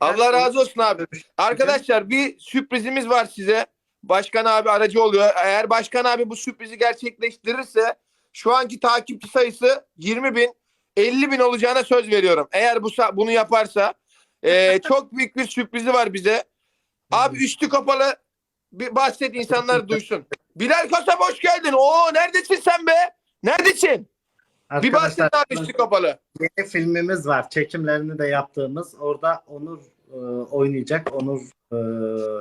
Allah razı olsun abi. görüş- Arkadaşlar bir sürprizimiz var size. Başkan abi aracı oluyor. Eğer Başkan abi bu sürprizi gerçekleştirirse şu anki takipçi sayısı 20 bin 50 bin olacağına söz veriyorum. Eğer bu bunu yaparsa Ee, çok büyük bir sürprizi var bize. Abi üstü kapalı bir bahset insanlar duysun. Bilal Kasap hoş geldin. Oo neredesin sen be? Neredesin? Bir bahset abi üstü kapalı. yeni filmimiz var. Çekimlerini de yaptığımız. Orada Onur e, oynayacak. Onur e,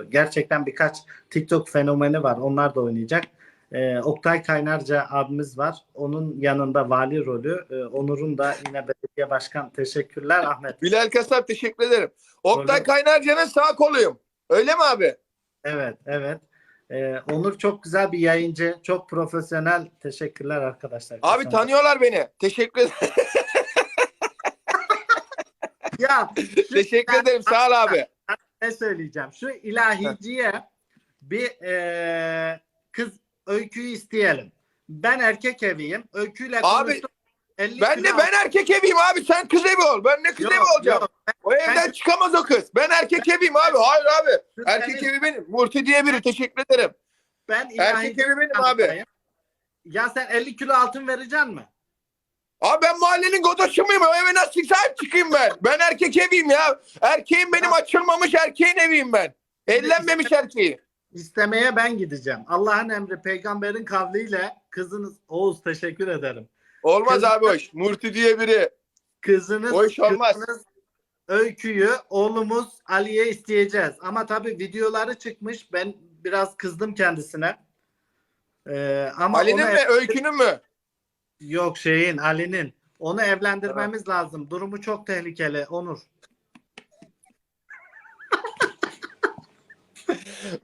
gerçekten birkaç TikTok fenomeni var. Onlar da oynayacak. E, Oktay Kaynarca abimiz var. Onun yanında vali rolü. E, Onur'un da yine belediye başkan. Teşekkürler Ahmet. Bilal Kasap teşekkür ederim. Oktay. Kaynarca'nın sağ koluyum. Öyle mi abi? Evet, evet. E, Onur çok güzel bir yayıncı. Çok profesyonel. Teşekkürler arkadaşlar. Abi tanıyorlar beni. Teşekkür ederim. Ya Teşekkür ederim. Sağ ol abi. ne söyleyeceğim? Şu ilahiciye bir e, kız öyküyü isteyelim. Ben erkek eviyim. Öyküyle Abi, konuştum. 50 Ben kilo de ben erkek eviyim abi. Sen kız evi ol. Ben ne kız Yok, evi olacağım? yok. O evden ben- çıkamaz o kız. Ben erkek eviyim abi. Hayır abi. Erkek evi benim. Murti diye biri. Teşekkür ederim. Ben Erkek evi benim abi. Ya sen 50 kilo altın vereceksin mi? Abi ben mahallenin godoşu muyum? O eve nasıl sahip çıkayım ben? Ben erkek eviyim ya. Erkeğim benim açılmamış erkeğin eviyim ben. Ellenmemiş erkeği. İstemeye ben gideceğim. Allah'ın emri peygamberin kavliyle kızınız Oğuz teşekkür ederim. Olmaz abi hoş. Murti diye biri. Kızınız, O iş olmaz. kızınız Öykü'yü oğlumuz Ali'ye isteyeceğiz. Ama tabii videoları çıkmış. Ben biraz kızdım kendisine. Ee, ama Ali'nin mi? Öykünün mü? Yok şeyin Ali'nin. Onu evlendirmemiz lazım. Durumu çok tehlikeli Onur.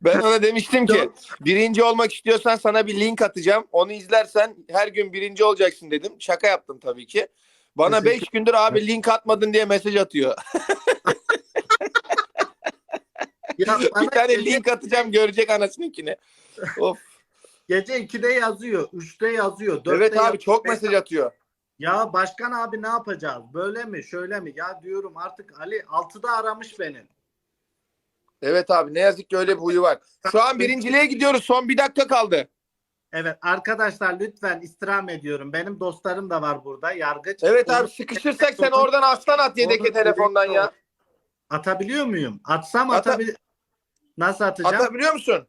Ben ona demiştim ki birinci olmak istiyorsan sana bir link atacağım. Onu izlersen her gün birinci olacaksın dedim. Şaka yaptım tabii ki. Bana Teşekkür- 5 gündür abi link atmadın diye mesaj atıyor. Ya bir bana tane gece, link atacağım görecek anasınınkini. Of. gece 2'de yazıyor, 3'te yazıyor, 4'te evet abi yazıyor. çok mesaj atıyor. Ya başkan abi ne yapacağız? Böyle mi? Şöyle mi? Ya diyorum artık Ali 6'da aramış beni. Evet abi ne yazık ki öyle bir huyu var. Şu an birinciliğe gidiyoruz. Son bir dakika kaldı. Evet arkadaşlar lütfen istirham ediyorum. Benim dostlarım da var burada yargıç. Evet abi sıkışırsak sen oradan aslan at yedek Onu- telefondan ya. Atabiliyor muyum? Atsam Ata- atabil Nasıl atacağım? Atabiliyor musun?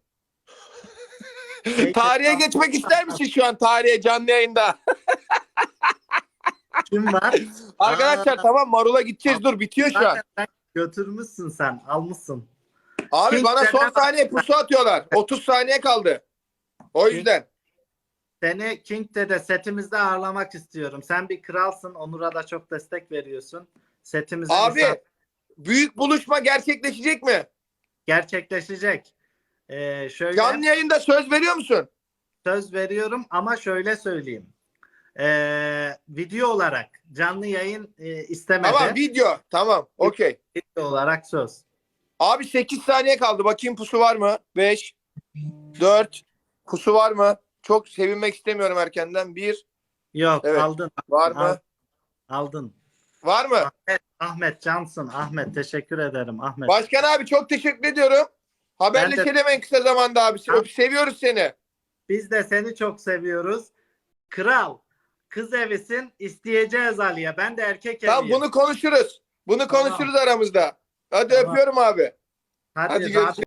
Peki, Tarihe tamam. geçmek ister misin şu an tarihe canlı yayında? Kim var? Arkadaşlar Aa. tamam Marul'a gideceğiz dur bitiyor şu an. Zaten sen götürmüşsün sen. Almışsın. Abi King bana son saniye pusu atıyorlar. 30 saniye kaldı. O yüzden. Seni King'de de setimizde ağırlamak istiyorum. Sen bir kralsın. Onur'a da çok destek veriyorsun. Setimizde Abi büyük buluşma gerçekleşecek mi? gerçekleşecek. Ee, şöyle Canlı yayında söz veriyor musun? söz veriyorum ama şöyle söyleyeyim. Ee, video olarak canlı yayın e, istemedi. Tamam video. Tamam. Okey. Video olarak söz. Abi 8 saniye kaldı. Bakayım pusu var mı? 5 4 pusu var mı? Çok sevinmek istemiyorum erkenden. 1 Yok Evet. aldın. var mı? Al- Aldın. Var mı? Ahmet, Ahmet Cansın. Ahmet teşekkür ederim. Ahmet. Başkan abi çok teşekkür ediyorum. Haberleşelim en kısa zamanda abi. Tamam. Öp- Seviyoruz seni. Biz de seni çok seviyoruz. Kral. Kız evisin isteyeceğiz Ali'ye. Ben de erkek Tamam eviyim. bunu konuşuruz. Bunu Tamam. konuşuruz aramızda. Hadi Tamam. öpüyorum abi. Hadi, Hadi Hadi görüşürüz.